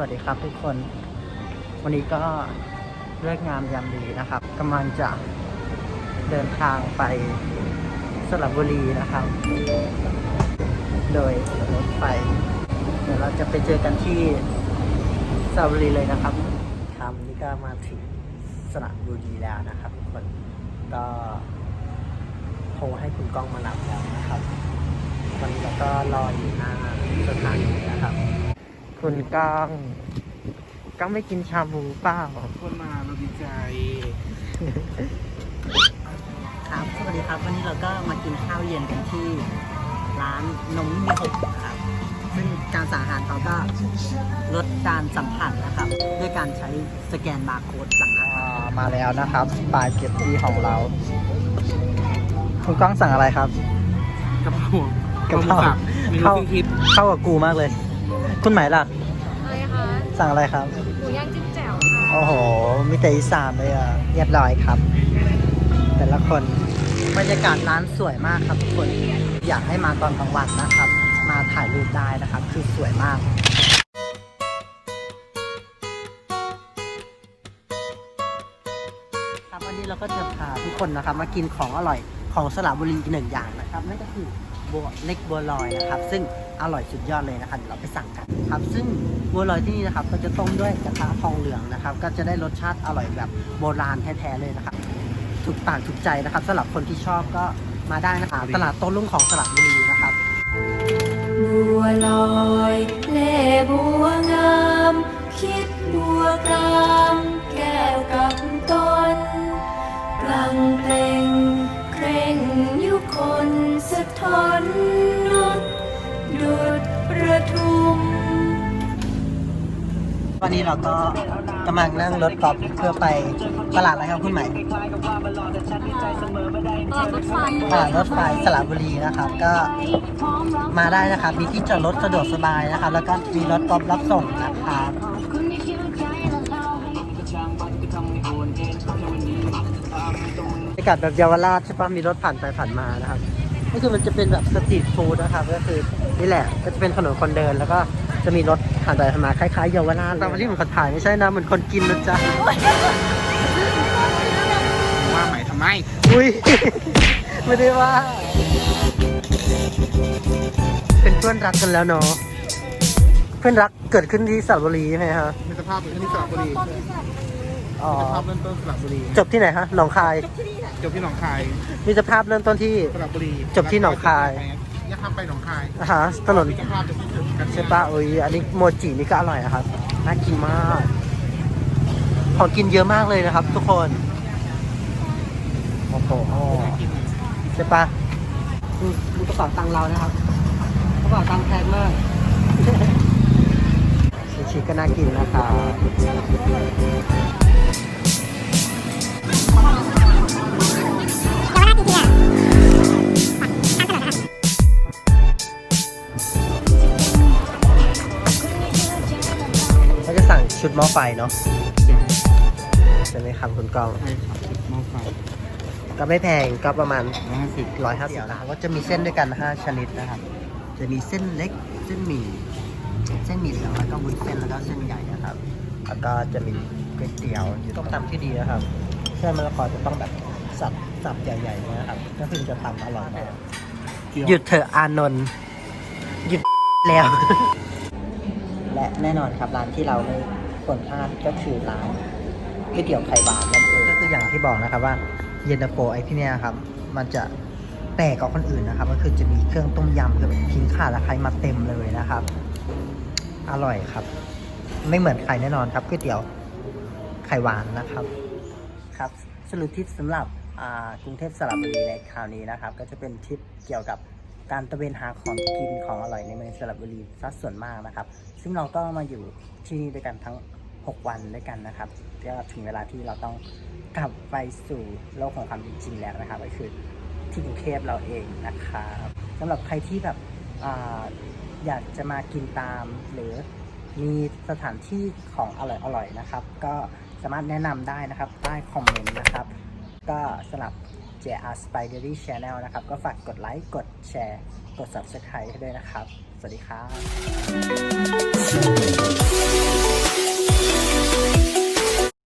วัสดีครับทุกคน วันนี้ก็เลิกงามยามดีนะครับกำลังจะเดินทางไปสระบุรีนะครับ โดยรถไฟเดี๋ยวเราจะไปเจอกันที่สระบุรีเลยนะครับครับนี่ก็มาถึงสระบุรีแล้วนะครับทุกคนก็โทรให้คุณก้องมารับแล้วนะครับวันนี้เราก็รออยู่หน้าสถานีนะครับ คุณก้องก้องไม่กินชาบูเปล่าคนมาเราดีใจ ครับ สวัสดีครับ วันนี้เราก็มากินข้าวเย็นกันที่ ร้านนมมีหกนะครับ ซึ่งการสั่งอาหารเขาก็ลดการสัมผัสนะครับ ด้วยการใช้สแกนบาร์โค้ดสั่งอาหารมาแล้วนะครับปลายเก็บที่ของเรา คุณก้องสั่งอะไรครับ กระเพรากะเพราหมูสับเมนูเข้าซึ่งคิด เข้ากับกูมากเลย คุณหมายล่ะ อะไรคะสั่งอะไรครับ หมูย่างจิ้มแจ่วค่ะโอ้โห มีแต่อีสานเลยอะเรียบร้อยครับ แต่ละคน บรรยากาศร้านสวยมากครับทุกคน อยากให้มาตอนกลางวันนะครับ มาถ่ายรูปได้นะครับ คือสวยมาก ครับวันนี้เราก็จะพาทุกคนนะครับ มากินของอร่อยของสระบุรีอีกหนึ่งอย่างนะครับนั่นก็คือ บัวเล็กบัวลอยนะครับ ซึ่งอร่อยสุดยอดเลยนะครับเดี๋ยวเราไปสั่งกันครับ ซึ่งบัวลอยที่นี่นะครับก็จะต้มด้วยกระทะทองเหลืองนะครับ ก็จะได้รสชาติอร่อยแบบโบราณแท้ๆเลยนะครับถูกปากถูกใจนะครับสำหรับคนที่ชอบก็มาได้นะครับตลาดโต้รุ่งของสระบุรีนะครับบัวลอยเล่บัวงาม คิดบัวกรามแก้วกับต้นกลังเพลงเคร่งยุ คนสะท้อนนุดดุดประทุม วันนี้เราก็กำลังนั่งรถกอล์ฟเพื่อไปตลาดอะไรครับคุณใหม่ตลาดรถไฟตลาดรถไฟสระบุรีนะครับ ก็มาได้นะครับ มีที่จอดรถสะดวกสบายนะครับ แล้วก็มีรถกอล์ฟรับส่งนะครับ บรรยากาศแบบเยาวราชใช่ปะมีรถผ่านไปผ่านมานะครับก็คือมันจะเป็นแบบสตรีทฟู้ดนะครับ ก็คือนี่แหละก็จะเป็นถนนคนเดินแล้วก็จะมีรถผ่านไปผ่านมาคล้ายๆเยาวราชแต่วันนี้เหมือนคนถ่ายไม่ใช่นะเหมือนคนกินนะจ๊ะว่าใหม่ทำไมอุ้ยไม่ได้ว่า เป็นเพื่อนรักกันแล้วเนาะเพื่อนรักเกิดขึ้นที่สระบุรีใช่ไหมฮะมีสภาพเป็นที่สระบุรี อ๋อสภาพเริ่มต้นสระบุรีจบที่ไหนฮะหนองคาย จบที่หนองคายมีสภาพเริ่มต้นที่ สระบุรีจบที่หนองคาย อย่าข้ามไปหนองคายอาหารถนนมีสภาพจะที่จุดกันใช่ปะอุ้ยอันนี้โมจินี่ก็อร่อยนะครับน่ากินมาก ของกินเยอะมากเลยนะครับ ทุกคนโอ้โหใช่ปะดูดูกระเป๋าตังค์เรานะครับกระเป๋าตังค์แพงมากซูชิก็น่ากินนะครับ ชุดหม้อไฟเนาะใช่ไหมครับคุณกองใช่ครับหม้อไฟก็ไม่แพงก็ประมาณร้อยห้าสิบร้อยห้าสิบนะครับก็จะมีเส้นด้วยกัน 5 ชนิดนะครับ จะมีเส้นเล็กเส้นหมี่เส้นหมี่เหลืองแล้วก็วุ้นเส้นแล้วก็เส้นใหญ่นะครับ แล้วก็จะมีก๋วยเตี๋ยวต้มตำที่ดีนะครับเส้นมะละกอจะต้องแบบสับสับใหญ่ๆนะครับก็คือจะตำอร่อยมากหยุดเถอะอานนท์หยุดแล้ว และแน่นอนครับร้านที่เราไม่ ควรพลาดก็คือร้านก๋วยเตี๋ยวไข่บานนั่นเองก็คืออย่างที่บอกนะครับว่าเย็นตาโฟไอ้ที่เนี่ยครับ มันจะแปลกกว่าคนอื่นนะครับ ก็คือจะมีเครื่องต้มยำคือแบบทิ้งข่าและไข่มาเต็มเลยนะครับ อร่อยครับ ไม่เหมือนใครแน่นอนครับก๋วยเตี๋ยวไข่หวานนะครับครับสรุปทริปสำหรับอ่ากรุงเทพสระบุรีในคราวนี้นะครับ ก็จะเป็นทริปเกี่ยวกับการตระเวนหาของกินของอร่อยในเมืองสระบุรีซะส่วนมากนะครับ ซึ่งเราก็มาอยู่ที่นี่ด้วยกันทั้ง 6 วันด้วยกันนะครับก็ถึงเวลาที่เราต้องกลับไปสู่โลกของความเป็นจริงแล้วนะครับ ก็คือที่กรุงเทพเราเองนะครับสำหรับใครที่แบบออยากจะมากินตาม หรือมีสถานที่ของอร่อยๆนะครับ ก็สามารถแนะนำได้นะครับใต้คอมเมนต์นะครับ ก็สำหรับ JR Spidery Channel นะครับ ก็ฝากกดไลค์กดแชร์กด Subscribe ให้ด้วยนะครับ สวัสดีครับ